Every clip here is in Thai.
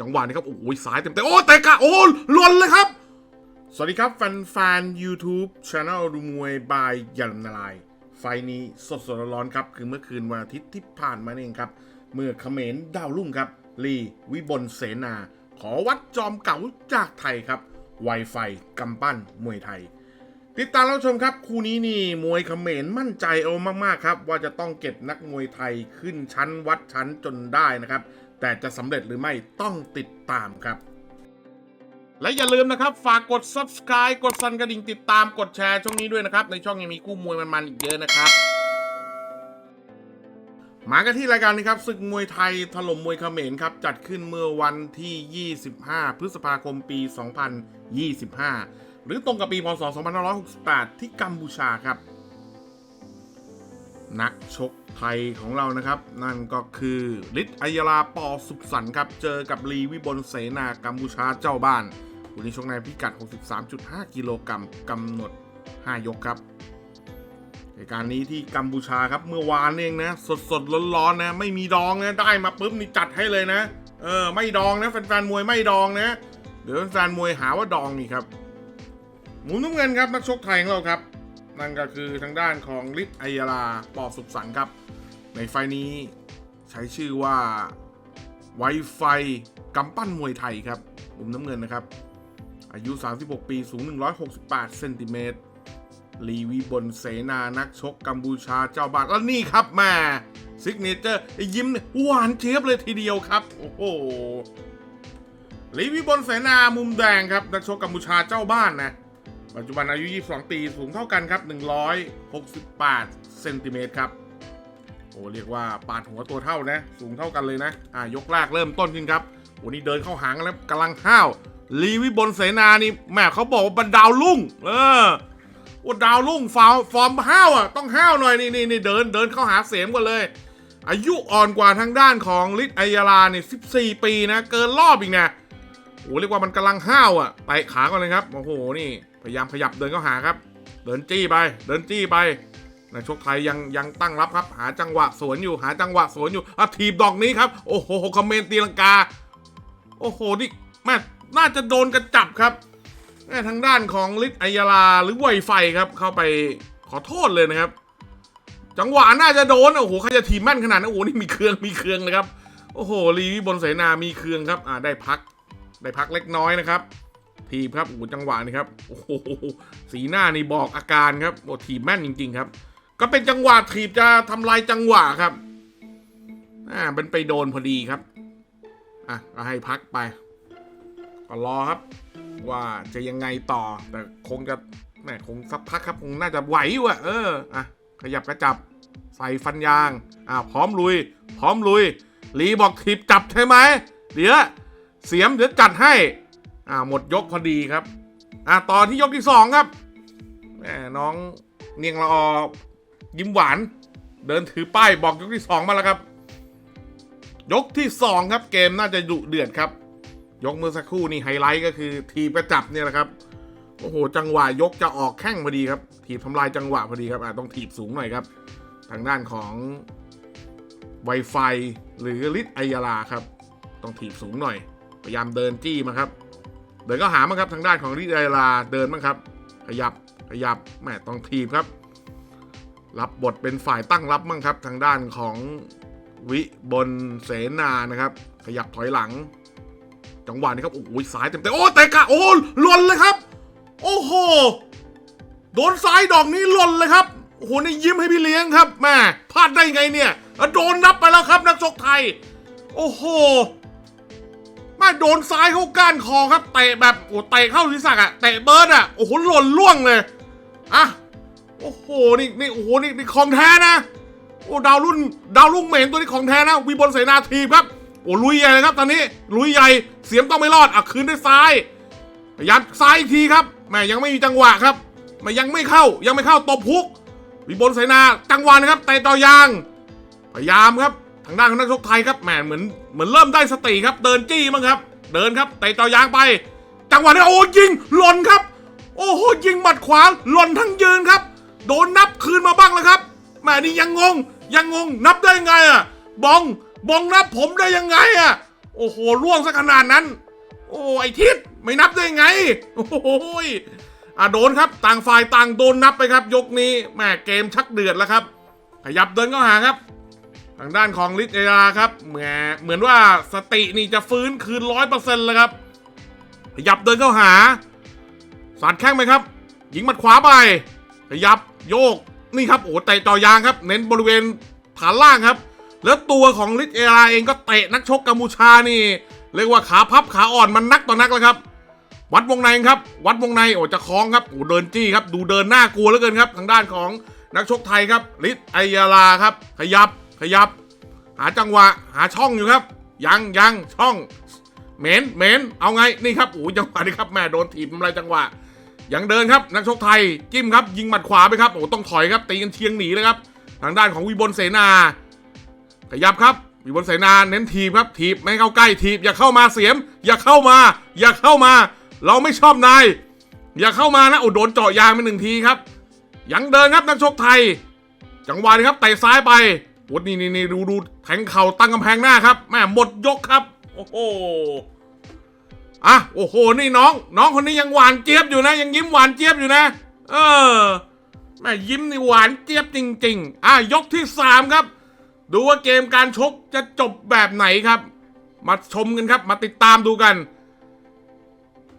จังหวะนี้ครับ โอ้ยสายเต็มเต็มโอ้แต่กะโอ้หล่นเลยครับ สวัสดีครับ แฟนแฟน YouTube Channel ดูมวยบายยันนารายไฟนี้สดสดร้อนครับ คือเมื่อคืนวันอาทิตย์ที่ผ่านมาเองครับ เมื่อเขมรดาวรุ่งครับ ลีวิบลเสนา ขอวัดจอมเก่าจากไทยครับไวไฟกำปั้นมวยไทย ติดตามเรับชมครับคู่นี้นี่มวยเขมรมั่นใจเอามากๆครับ ว่าจะต้องเก็บนักมวยไทยขึ้นชั้นวัดชั้นจนได้นะครับ แต่จะสำเร็จหรือไม่ต้องติดตามครับ และอย่าลืมนะครับ ฝากกด subscribe กดสั่นกระดิ่งติดตามกดแชร์ช่องนี้ด้วยนะครับ ในช่องยังมีคู่มวยมันๆอีกเยอะนะครับ มากันที่รายการนี้ครับศึกมวยไทยถล่มมวยเขมรครับ จัดขึ้นเมื่อวันที่ 25 พฤษภาคมปี 2025 หรือตรงกับปีพศ 2568 ที่กัมพูชาครับ นักชกไทยของเรานะครับ นั่นก็คือฤทธิ์อัยราปอสุขสันครับ เจอกับลีวิบลเสนากัมพูชาเจ้าบ้านวันนี้ชกในพิกัด 63.5 กิโลกรัมกำหนด 5 ยกครับในการนี้ที่กัมพูชาครับเมื่อวานเองนะ สดสดร้อนร้อนๆนะ ไม่มีดองนะได้มาปุ๊บนี่จัดให้เลยนะ เออ ไม่ดองนะแฟนๆมวยไม่ดองนะ เดี๋ยวแฟนๆมวยหาว่าดองนี่ครับ หมุนน้ำเงินครับนักชกไทยของเราครับ นั่นก็คือทางด้านของฤทธิ์อัยราปอสุขสันต์ครับ ในไฟนี้ใช้ชื่อว่าไวไฟกำปั้นมวยไทยครับมุมน้ำเงินนะครับ อายุ 36 ปี สูง 168 เซนติเมตร ลีวีบนเสนา นักชกกัมพูชาเจ้าบ้านแล้วนี่ครับแม่ซิกเนเจอร์ยิ้มหวานเจี๊ยบเลยทีเดียวครับ โอ้โหลีวีบนเสนามุมแดงครับ นักชกกัมพูชาเจ้าบ้านนะ ปัจจุบันอายุ 22 ปีสูงเท่ากันครับ 168เซนติเมตรครับ โอ้เรียกว่าปาดหัวตัวเท่านะ สูงเท่ากันเลยนะ อ่ายกแรกเริ่มต้นขึ้นครับโอ้นี่เดินเข้าหางแล้วกำลังห้าวลีวิบลเสนานี่แม่เขาบอกว่าเป็นดาวรุ่ง เออโอ้ดาวรุ่งฟาวฟอร์มห้าวอะต้องห้าวหน่อยนี่นี่นี่เดินเดินเข้าหาเสียมกันเลย อายุอ่อนกว่าทางด้านของลิทอัยาลาเนี่ย14 ปีนะ เกินรอบอีกนะโอ้เรียกว่ามันกำลังห้าวอะไปขาก่อนเลยครับ โอ้โหนี่ พยายามขยับเดินเข้าหาครับ เดินจี้ไป เดินจี้ไปนักชกไทยยังยังตั้งรับครับ หาจังหวะสวนอยู่หาจังหวะสวนอยู่อะทีบดอกนี้ครับ โอ้โหคอมเมนต์ตีลังกา โอ้โหนี่แม่น่าจะโดนกระจับครับแม่ทางด้านของลิทอัยาลาหรือไวไฟครับ เข้าไปขอโทษเลยนะครับ จังหวะน่าจะโดนโอ้โหใครจะทีมแม่นขนาดนั้นโอ้โหนี่มีเครื่องมีเครื่องนะครับโอ้โหลีวิบนเสนามีเครื่องครับอ่าได้พัก ได้พักเล็กน้อยนะครับ ทีบครับโอ้โหจังหวะนี้ครับโอ้โหสีหน้านี่บอกอาการครับโอ้ทีบแม่นจริง ๆ ครับ ก็เป็นจังหวะทีบจะทำลายจังหวะครับอ่าเป็นไปโดนพอดีครับอะก็ให้พักไปก็รอครับ ว่าจะยังไงต่อแต่คงจะแหมคงสักพักครับ คงน่าจะไหวอยู่อะเอออะขยับกระจับใส่ฟันยางอ่าพร้อมลุย พร้อมลุยลีบอกทีบจับใช่ไหมเดี๋ยวเสียมเดี๋ยวจัดให้ อ่าหมดยกพอดีครับ อ่าต่อที่ยกที่สองครับแหมน้องเนียงละออยิ้มหวาน เดินถือป้ายบอกยกที่สองมาแล้วครับ ยกที่สองครับเกมน่าจะดุเดือดครับ ยกเมื่อสักครู่นี่ไฮไลท์ก็คือทีบกระจับเนี่ยแหละครับโอ้โหจังหวะยกจะออกแข้งพอดีครับ ถีบทำลายจังหวะพอดีครับอ่าต้องถีบสูงหน่อยครับ ทางด้านของ Wi-Fi หรือลิทไอยาลาครับ ต้องถีบสูงหน่อย พยายามเดินจี้มาครับ เดินก็หามาครับทางด้านของลิไอยาลาเดินบ้างครับ ขยับขยับแหมต้องถีบครับ รับบทเป็นฝ่ายตั้งรับบ้างครับ ทางด้านของวิบนเสนานะครับ ขยับถอยหลัง จังหวะนี้ครับโอ้ยสายเต็มเต็มโอ้แต่กะโอ้หล่นเลยครับ โอ้โหโดนซ้ายดอกนี้หล่นเลยครับโอ้โหนี่ยิ้มให้พี่เลี้ยงครับแม่พลาดได้ไงเนี่ยโดนนับไปแล้วครับนักชกไทย โอ้โห แม่โดนซ้ายเข้าก้านคอครับเตะแบบโอ้เตะเข้าศีรษะอะเตะเบิร์ดอะโอ้โหหล่นล่วงเลยอะโอ้โหนี่นี่โอ้โหนี่นี่ของแท้นะโอ้ดาวรุ่นดาวรุ่งเหม่งตัวนี้ของแท้นะวีบนเสนาทีครับ โอ้ลุยใหญ่เลยครับตอนนี้ลุยใหญ่เสียมต้องไม่รอดอะคืนด้วยซ้ายพยายามซ้ายอีกทีครับแม่ยังไม่มีจังหวะครับแม่ยังไม่เข้ายังไม่เข้าตบพุกวิบลเสนาจังหวะนะครับเตะต่อยางพยายามครับ ทางด้านของนักชกไทยครับแหมเหมือนเหมือนเริ่มได้สติครับ เดินจี้มั้งครับ เดินครับเตะต่อยางไป จังหวะนี้โอ้ยิงหล่นครับ โอ้โหยิงหมัดขวาหล่นทั้งยืนครับ โดนนับคืนมาบ้างแล้วครับแหมนี่ยังงง ยังงงนับได้ไงอะบองบองนับผมได้ยังไงอะโอ้โหล่วงซะขนาดนั้น โอ้ไอทิศไม่นับได้ไง โอ้โหยอะโดนครับต่างฝ่ายต่างโดนนับไปครับ ยกนี้แหม่เกมชักเดือดแล้วครับ ขยับเดินเข้าหาครับางด้านของลิทเอราครับแหมเหมือนว่าสตินี่จะฟื้นคืนร้อยเปอร์เซ็นต์แล้วครับขยับเดินเข้าหา สาดแข้งไหมครับ ยิงมัดขวาไปขยับโยกนี่ครับโอ้เตะจ่อยางครับ เน้นบริเวณฐานล่างครับ แล้วตัวของลิทเอราเองก็เตะนักชกกัมพูชานี่ เรียกว่าขาพับขาอ่อนมันนักต่อนักแล้วครับ วัดวงในครับ วัดวงในโอ้จะคล้องครับโอ้เดินจี้ครับ ดูเดินหน้ากลัวเหลือเกินครับ ทางด้านของนักชกไทยครับลิทไอยาลาครับ ขยับ ขยับ หาจังหวะ หาช่องอยู่ครับ ยังยังช่องเหม็นเหม็นเอาไงนี่ครับโอ้จังหวะนี้ครับแม่โดนถีบทำลายจังหวะยังเดินครับนักชกไทยจิ้มครับยิงหมัดขวาไปครับโอ้ต้องถอยครับตีกันเชียงหนีเลยครับทางด้านของวิบลเสนา ขยับครับวิบลเสนาเน้นทีบครับทีบไม่เข้าใกล้ทีบอย่าเข้ามาเสียม อย่าเข้ามา อย่าเข้ามา เราไม่ชอบนายอย่าเข้ามานะโอ้โดนเจาะยางไปหนึ่งทีครับยังเดินครับนักชกไทย จังหวะนี้ครับเตะซ้ายไป โอ้นี่นี่นี่ดูดูแทงเข่าตั้งกำแพงหน้าครับแม่หมดยกครับ โอ้โหอะโอ้โหนี่น้อง น้องคนนี้ยังหวานเจี๊ยบอยู่นะ ยังยิ้มหวานเจี๊ยบอยู่นะ เออแม่ยิ้มนี่หวานเจี๊ยบจริง ๆ อะยกที่สามครับ ดูว่าเกมการชกจะจบแบบไหนครับ มาชมกันครับ มาติดตามดูกัน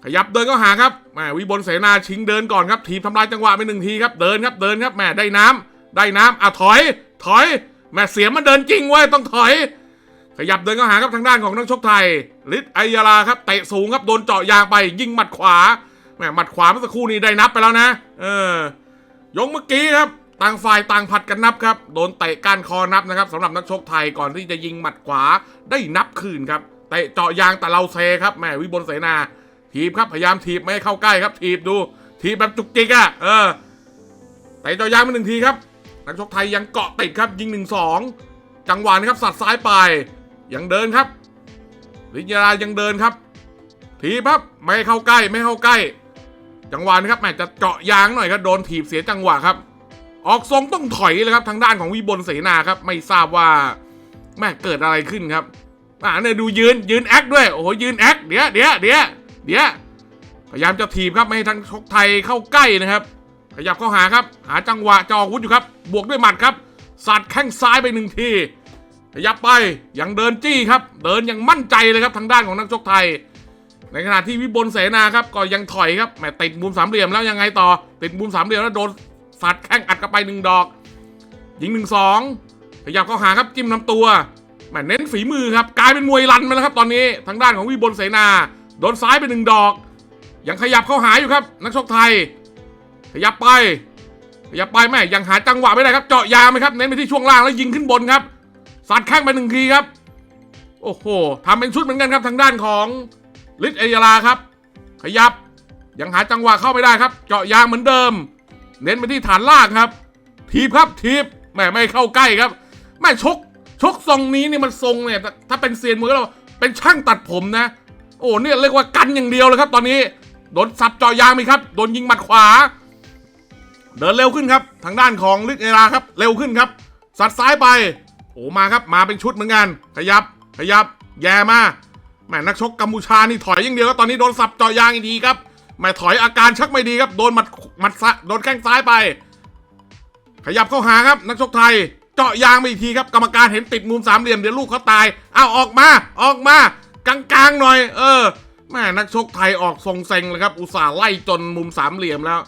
ขยับเดินก็หาครับแหมวิบลเสนาชิงเดินก่อนครับ ทีบทำลายจังหวะไปหนึ่งทีครับเดินครับเดินครับแหมได้น้ำได้น้ำอะถอย ถอย แหมเสียมันเดินจริงเว้ยต้องถอย ขยับเดินก็หาครับทางด้านของนักชกไทยฤทธิ์ไอยาลาครับเตะสูงครับโดนเจาะยางไป ยิงหมัดขวาแหมหมัดขวาเมื่อสักครู่นี้ได้นับไปแล้วนะ เออยกเมื่อกี้ครับต่างฝ่ายต่างผัดกันนับครับโดนเตะก้านคอนับนะครับสำหรับนักชกไทยก่อนที่จะยิงหมัดขวาได้นับคืนครับเตะเจาะยางแต่เราเซครับแหมวิบลเสนาทีบครับพยายามทีบไม่ให้เข้าใกล้ครับทีบดูทีบแบบจุกจิกอะ่ะเออเตะเจาะยางมาหนึ่งทีครับ นักชกไทยยังเกาะติดครับยิงหนึ่งสองจังหวะนี้ครับสัดซ้ายไป ยังเดินครับลิยารายังเดินครับทีบครับไม่เข้าใกล้ไม่เข้าใกล้ จังหวะนี้ครับแหมจะเจาะยางหน่อยครับโดนถีบเสียจังหวะครับ ออกทรงต้องถอยเลยครับทางด้านของวิบลเสนาครับ ไม่ทราบว่าแม่เกิดอะไรขึ้นครับอ่าเนี่ยดูยืนยืนแอคด้วยโอ้โหยืนแอคเดี๋ยวเดี๋ยวเดี๋ยวเดี๋ยวพยายามจะถีบครับไม่ให้ทั้งชกไทยเข้าใกล้นะครับ ขยับเข้าหาครับ หาจังหวะจะออกอาวุธอยู่ครับ บวกด้วยหมัดครับสัดแข้งซ้ายไปหนึ่งทีขยับไปยังเดินจี้ครับ เดินยังมั่นใจเลยครับทางด้านของนักชกไทย ในขณะที่วิบลเสนาครับก็ยังถอยครับแหมติดมุมสามเหลี่ยมแล้วยังไงต่อ ติดมุมสามเหลี่ยมแล้วโดนสัดแข้งอัดกลับไปหนึ่งดอกยิงหนึ่งสองขยับเข้าหาครับจิ้มลำตัวแหมเน้นฝีมือครับกลายเป็นมวยรันไปแล้วครับตอนนี้ทางด้านของวิบลเสนา โดนซ้ายไปหนึ่งดอก ยังขยับเข้าหาอยู่ครับ นักชกไทย ขยับไปขยับไปแม่ยังหาจังหวะไม่ได้ครับ เจาะยางไหมครับ เน้นไปที่ช่วงล่างแล้วยิงขึ้นบนครับสัดข้างไปหนึ่งทีครับ โอ้โหทำเป็นชุดเหมือนกันครับทางด้านของฤทธิ์เอยาลาครับ ขยับ ยังหาจังหวะเข้าไม่ได้ครับ เจาะยางเหมือนเดิม เน้นไปที่ฐานล่างครับ ทีบครับทีบแม่ไม่เข้าใกล้ครับแม่ชกชกทรงนี้นี่มันทรงเนี่ยถ้าถ้าเป็นเซียนมวยเราเป็นช่างตัดผมนะ โอ้เนี่ยเรียกว่ากันอย่างเดียวเลยครับ ตอนนี้โดนสับเจาะยางไหมครับโดนยิงหมัดขวา เดินเร็วขึ้นครับ ทางด้านของลึกเอราครับ เร็วขึ้นครับ สัดซ้ายไป โอ้มาครับ มาเป็นชุดเหมือนกัน ขยับ ขยับ แย่มาแม่นักชกกัมพูชานี่ถอยอย่างเดียวครับตอนนี้โดนสับเจาะยางอีกทีครับแม่ถอยอาการชักไม่ดีครับ โดนหมัดหมัดซะโดนแข้งซ้ายไป ขยับเข้าหาครับ นักชกไทย เจาะยางไปอีกทีครับ กรรมการเห็นติดมุมสามเหลี่ยมเดี๋ยวลูกเขาตาย เอาออกมา ออกมากลางๆหน่อย เออแม่นักชกไทยออกทรงเซ็งเลยครับ อุตส่าห์ไล่จนมุมสามเหลี่ยมแล้ว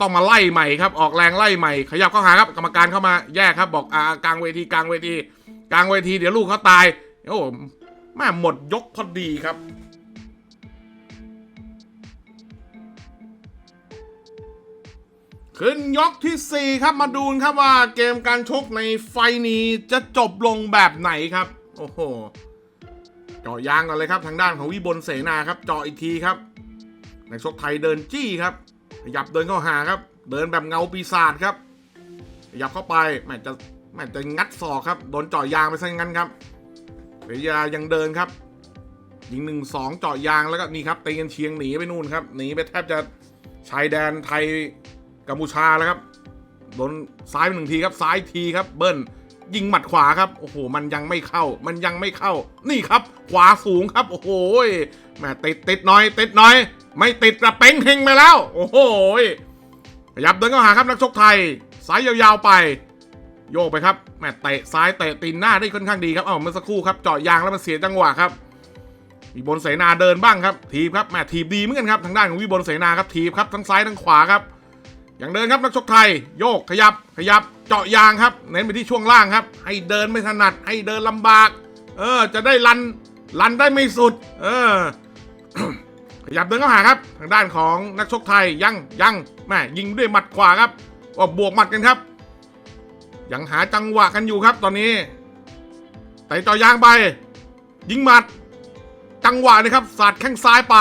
ต้องมาไล่ใหม่ครับ ออกแรงไล่ใหม่ ขยับเข้าหาครับกรรมการเข้ามาแยกครับ บอกอ่ากลางเวทีกลางเวที กลางเวทีเดี๋ยวลูกเขาตายโอ้แม่หมดยกพอดีครับขึ้นยกที่ 4 ครับมาดูนครับว่าเกมการชกในไฟนี้จะจบลงแบบไหนครับ โอ้โหเจาะยางกันเลยครับทางด้านของวิบลเสนาครับเจาะอีกทีครับนักชกไทยเดินจี้ครับ ขยับเดินเข้าหาครับ เดินแบบเงาปีศาจครับขยับเข้าไปแม่จะแม่จะงัดศอกครับโดนเจาะยางไปซะงั้นครับเวียายังเดินครับยิงหนึ่งสองเจาะยางแล้วก็นี่ครับตีกันเชียงหนีไปนู่นครับหนีไปแทบจะชายแดนไทยกัมพูชาแล้วครับโดนซ้ายไปหนึ่งทีครับซ้ายทีครับเบิ้ลยิงหมัดขวาครับโอ้โหมันยังไม่เข้า มันยังไม่เข้า นี่ครับ ขวาสูงครับ โอ้โหแม่ติดติดหน่อยติดหน่อย ไม่ติดกระเป้งเฮงไปแล้ว โอ้โหขยับเดินเข้าหาครับนักชกไทยสายยาวๆไป โยกไปครับแม่เตะซ้ายเตะตีนหน้าได้ค่อนข้างดีครับเอ้าเมื่อสักครู่ครับเจาะยางแล้วมันเสียจังหวะครับวิบลเสนาเดินบ้างครับ ทีบครับแม่ทีบดีเหมือนกันครับทางด้านของวิบลเสนาครับทีบครับทั้งซ้ายทั้งขวาครับอย่างเดินครับนักชกไทย โยกขยับขยับเจาะยางครับ เน้นไปที่ช่วงล่างครับ ให้เดินไม่ถนัดให้เดินลำบาก เออ จะได้ลันลันได้ไม่สุด เออ ขยับเดินเข้าหาครับ ทางด้านของนักชกไทยยังยังแม่ยิงด้วยหมัดขวาครับว่าบวกหมัดกันครับ ยังหาจังหวะกันอยู่ครับตอนนี้แต่จาะยางไป ยิงหมัด จังหวะนะครับสาดแข้งซ้ายไป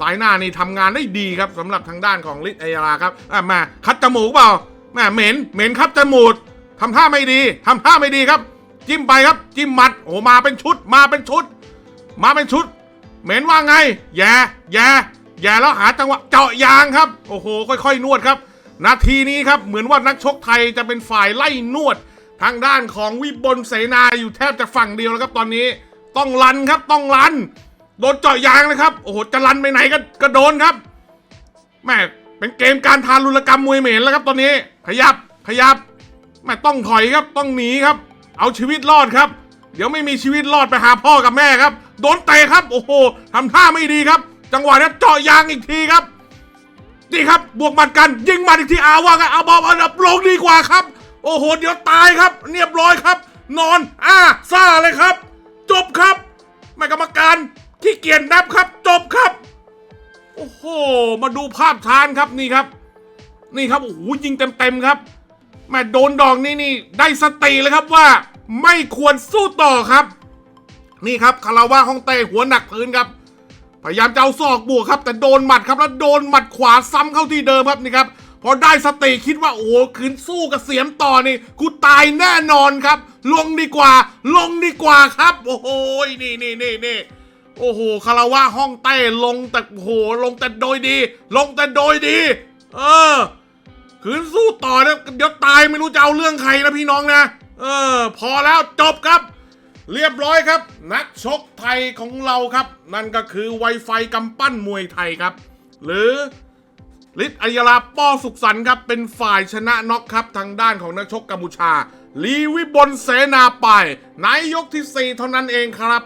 สายหน้านี่ทำงานได้ดีครับสำหรับทางด้านของลิศอัยราครับอะมาคัดจมูกเปล่าแม่เหม็นเหม็นครับจมูกทำท่าไม่ดีทำท่าไม่ดีครับ จิ้มไปครับ จิ้มหมัดโอ้มาเป็นชุดมาเป็นชุด มาเป็นชุด เหม็นว่าไง แย่แย่แย่แล้วหาจังหวะเจาะยางครับ โอ้โห ค่อยๆ นวดครับ นาทีนี้ครับ เหมือนว่านักชกไทยจะเป็นฝ่ายไล่นวด ทางด้านของวิบลเสนาอยู่แทบจะฝั่งเดียวแล้วครับตอนนี้ ต้องลันครับต้องลัน โดนเจาะยางนะครับ โอ้โห จะลันไปไหนก็ก็โดนครับ แม่เป็นเกมการทารุณกรรมมวยเหม็นแล้วครับตอนนี้ ขยับ ขยับ แม่ต้องถอยครับ ต้องหนีครับ เอาชีวิตรอดครับ เดี๋ยวไม่มีชีวิตรอดไปหาพ่อกับแม่ครับ โดนเตะครับ โอ้โหทำท่าไม่ดีครับ จังหวะนี้เจาะยางอีกทีครับ นี่ครับบวกหมัดกันยิงหมัดอีกทีอาว่ากันเอาบอลอันดับลงดีกว่าครับ โอ้โห เดี๋ยวตายครับเรียบร้อยครับ นอนอ่าซ่าเลยครับ จบครับแม่กรรมการที่เกียจนับครับ จบครับ โอ้โห มาดูภาพช้านครับนี่ครับ นี่ครับโอ้โหยิงเต็มๆครับแม่โดนดอกนี่นี่ได้สติเลยครับว่า ไม่ควรสู้ต่อครับ นี่ครับคาราวาฮ่องเต้หัวหนักพื้นครับ พยายามจะเอาศอกบวกครับ แต่โดนหมัดครับแล้วโดนหมัดขวาซ้ำเข้าที่เดิมครับนี่ครับพอได้สติคิดว่าโอ้โหขืนสู้กับเสียมต่อนี่กูตายแน่นอนครับ ลงดีกว่า ลงดีกว่าครับ โอ้โหนี่นี่นี่นี่โอ้โหคาราวาห้องเต้ลงแต่โอ้โหลงแต่โดยดี ลงแต่โดยดี เออขืนสู้ต่อเนี่ยเดี๋ยวตายไม่รู้จะเอาเรื่องใครนะพี่น้องนะ เออ พอแล้วจบครับ เรียบร้อยครับ นักชกไทยของเราครับ นั่นก็คือไวไฟกำปั้นมวยไทยครับ หรือฤทธิ์อัยราป้อสุขสันครับ เป็นฝ่ายชนะน็อกครับ ทางด้านของนักชกกัมพูชา ลีวิบลเสนาไปในยกที่ 4 เท่านั้นเองครับ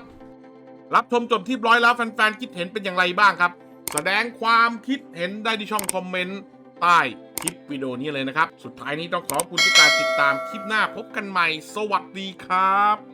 รับชมจบที่ร้อยแล้วแฟนๆคิดเห็นเป็นอย่างไรบ้างครับ แสดงความคิดเห็นได้ที่ช่องคอมเมนต์ใต้คลิปวิดีโอนี้เลยนะครับ สุดท้ายนี้ต้องขอบคุณทุกการติดตามคลิปหน้าพบกันใหม่ สวัสดีครับ